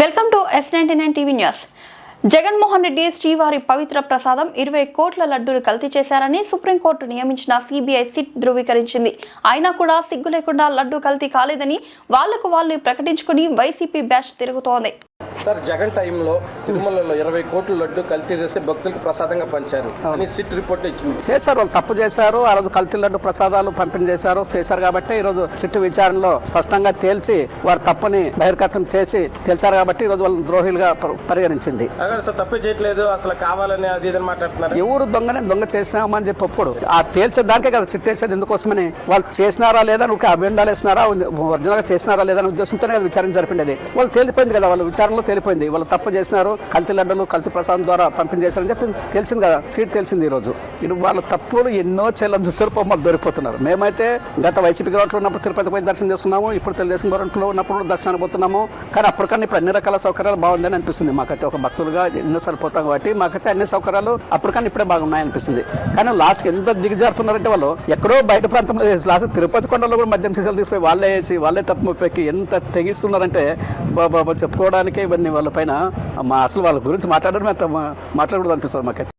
Welcome to S ninety nine TV news. Jaganmohan Reddy శ్రీవారి పవిత్ర ప్రసాదం ఇరవై కోట్ల లడ్డూలు కల్తీ చేశారని సుప్రీంకోర్టు నియమించిన సిబిఐ సిట్ ధృవీకరించింది. అయినా కూడా సిగ్గు లేకుండా లడ్డూ కల్తీ కాలేదని వాళ్ళకు వాళ్ళు ప్రకటించుకుని వైసీపీ బ్యాచ్ తిరుగుతోంది. సార్ జగన్ టైంలో తిరుమలలో ఇరవై కోట్ల లడ్డు కల్తీ చేసి భక్తులకు ప్రసాదంగా పంచారు. అని సిట్ రిపోర్ట్ ఇచ్చింది. చేశారు వాళ్ళు తప్పు చేశారు. ఆ రోజు కల్తీ లడ్డు ప్రసాదాలు పంపిణీ చేశారు చేశారు కాబట్టి ఈ రోజు సిట్టు విచారణలో స్పష్టంగా తేల్చి వారు తప్పుని బహిర్గతం చేసి తేల్చారు కాబట్టి ఈ రోజు వాళ్ళని ద్రోహులుగా పరిగణించింది. తప్పే చేయట్లేదు అసలు కావాలని అది మాట్లాడుతున్నారు. ఎవరు దొంగని దొంగ చేసినామని చెప్పి ఒప్పుడు ఆ తేల్చేదానికే కదా చిట్టేసేది ఎందుకోసమని వాళ్ళు చేసినారా లేదా నువ్వు అభిండాలు వేసినారా ఒరిజినల్గా చేసినారా లేదా అనే ఉద్దేశంతోనే విచారణ జరిపిండేది. వాళ్ళు తేలిపోయింది కదా వాళ్ళు విచారణలో తేలిపోయింది. వాళ్ళు తప్పు చేసినారు. కల్తీ లడ్డలు కల్తీ ప్రసాదం ద్వారా పంపిణీ చేశారని చెప్పి తెలిసింది కదా. సీట్ తెలిసింది ఈరోజు. ఇటు వాళ్ళ తప్పులు ఎన్నో చెల్లని చూసారు మాకు దొరికిపోతున్నారు. మేమైతే గత వైసీపీ గవర్నమెంట్ ఉన్నప్పుడు తిరుపతి పోయి దర్శనం చేసుకున్నాము. ఇప్పుడు తెలుగుదేశం గవర్నమెంట్లో ఉన్నప్పుడు దర్శనానికి పోతున్నాము. కానీ అప్పటికన్నా ఇప్పుడు అన్ని రకాల సౌకర్యాలు బాగుందని అనిపిస్తుంది మాకైతే. ఒక భక్తులుగా ఎన్నోసార్లు పోతాం కాబట్టి మాకైతే అన్ని సౌకర్యాలు అప్పటికన్నా ఇప్పుడే బాగున్నాయి అనిపిస్తుంది. కానీ లాస్ట్ ఎంత దిగజారుతున్నారంటే వాళ్ళు ఎక్కడో బయట ప్రాంతంలో లాస్ట్ తిరుపతి కొండలో కూడా మద్యం సీసాలు తీసుకుపోయి వాళ్ళే వేసి వాళ్ళే తప్పు ముప్పెక్కి ఎంత తెగిస్తున్నారంటే చెప్పుకోవడానికి ఇవన్నీ వాళ్ళ పైన మా అసలు వాళ్ళ గురించి మాట్లాడడం అంత మాట్లాడకూడదు అనిపిస్తుంది మాకైతే.